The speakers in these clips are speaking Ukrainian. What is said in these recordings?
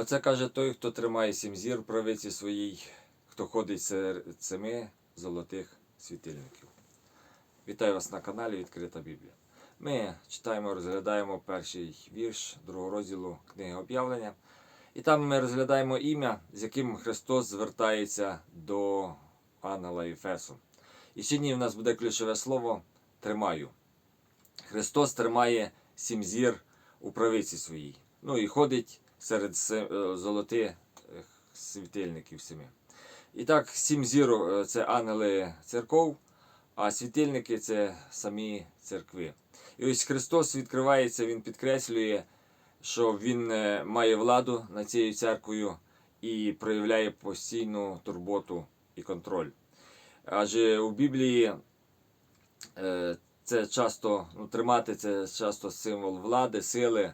Оце каже той, хто тримає сім зір в правиці своїй, хто ходить серед семи золотих світильників. Вітаю вас на каналі Відкрита Біблія. Ми читаємо, розглядаємо перший вірш другого розділу книги об'явлення. І там ми розглядаємо ім'я, з яким Христос звертається до ангела Ефесу. І сьогодні в нас буде ключове слово тримаю. Христос тримає сім зір у правиці своїй. Ну і ходить серед е, золотих е, світильників семи. І так, сім зір е, це ангели церков, а світильники це самі церкви. І ось Христос відкривається, Він підкреслює, що Він має владу над цією церквою і проявляє постійну турботу і контроль. Адже у Біблії це часто ну, тримати це часто символ влади, сили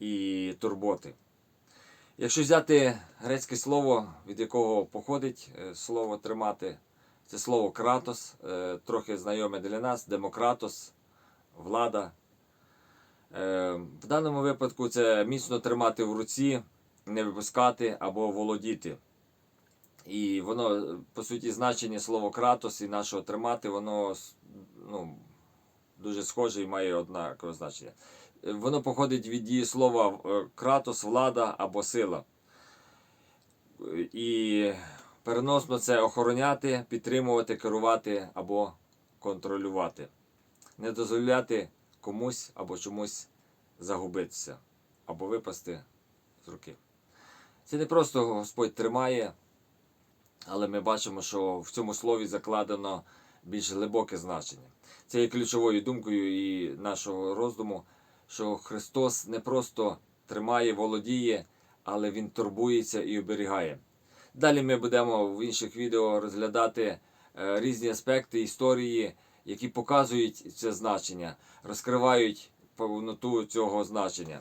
і турботи. Якщо взяти грецьке слово, від якого походить е, слово тримати, це слово кратос, е, трохи знайоме для нас, демократос, влада. Е, В даному випадку це міцно тримати в руці, не випускати або володіти. І воно, по суті, значення слова кратос і нашого тримати, воно ну, дуже схоже і має однакове значення. Воно походить від дієслова е, кратос, влада або сила. І переносно це охороняти, підтримувати, керувати або контролювати. Не дозволяти комусь або чомусь загубитися або випасти з руки. Це не просто Господь тримає, але ми бачимо, що в цьому слові закладено більш глибоке значення. Це є ключовою думкою і нашого роздуму, що Христос не просто тримає, володіє, але Він турбується і оберігає. Далі ми будемо в інших відео розглядати е, різні аспекти історії, які показують це значення, розкривають повноту цього значення.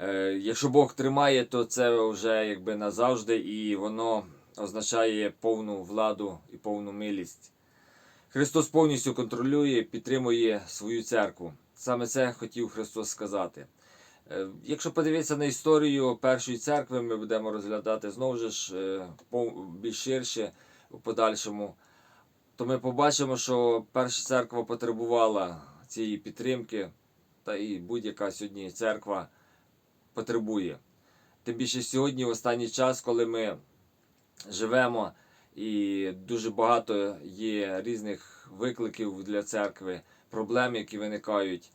Е, Якщо Бог тримає, то це вже якби назавжди, і воно означає повну владу і повну милість. Христос повністю контролює, підтримує свою церкву. Саме це хотів Христос сказати. Е, Якщо подивитися на історію першої церкви, ми будемо розглядати знову ж е, більш ширше у подальшому, то ми побачимо, що перша церква потребувала цієї підтримки, та і будь-яка сьогодні церква потребує. Тим більше сьогодні, в останній час, коли ми живемо, і дуже багато є різних викликів для церкви, проблем, які виникають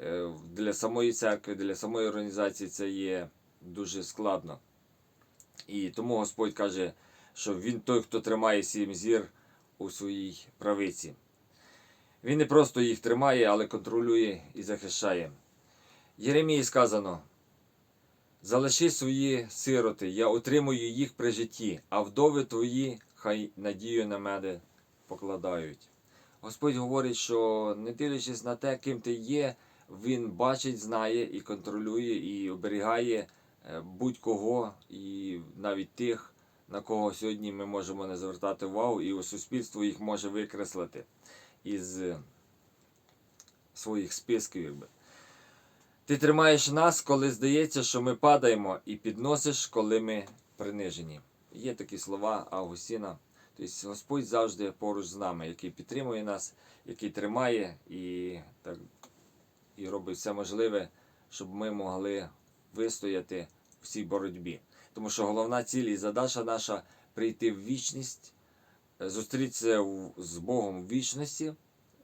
е, для самої церкви, для самої організації, це є дуже складно. І тому Господь каже, що Він той, хто тримає сім зір у своїй правиці. Він не просто їх тримає, але контролює і захищає. Єремії сказано: Залиши свої сироти, я утримую їх при житті, а вдови твої хай надію на мене покладають. Господь говорить, що не дивлячись на те, ким ти є, Він бачить, знає і контролює, і оберігає е, будь-кого, і навіть тих, на кого сьогодні ми можемо не звертати увагу, і у суспільство їх може викреслити із е, своїх списків. Якби. Ти тримаєш нас, коли здається, що ми падаємо, і підносиш, коли ми принижені. Є такі слова Августіна. Тобто Господь завжди поруч з нами, який підтримує нас, який тримає і, так, і робить все можливе, щоб ми могли вистояти в цій боротьбі. Тому що головна ціль і задача наша прийти в вічність, е, зустрітися з Богом в вічності,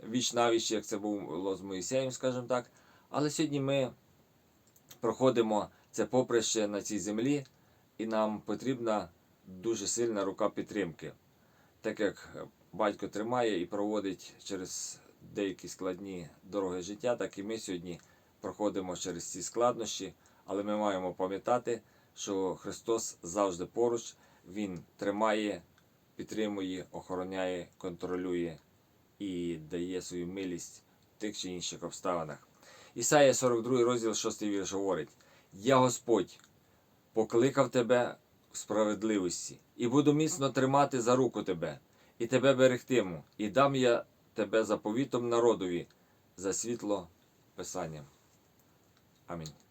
віч навіч, як це було з Моїсеєм, скажімо так. Але сьогодні ми проходимо це поприще на цій землі, і нам потрібна дуже сильна рука підтримки. Так як батько тримає і проводить через деякі складні дороги життя, так і ми сьогодні проходимо через ці складнощі, але ми маємо пам'ятати, що Христос завжди поруч, Він тримає, підтримує, охороняє, контролює і дає свою милість в тих чи інших обставинах. Ісая 42 розділ 6 вірш говорить: Я Господь покликав тебе справедливості, і буду міцно тримати за руку тебе, і тебе берегтиму, і дам я тебе заповітом народові за світло Писання. Амінь.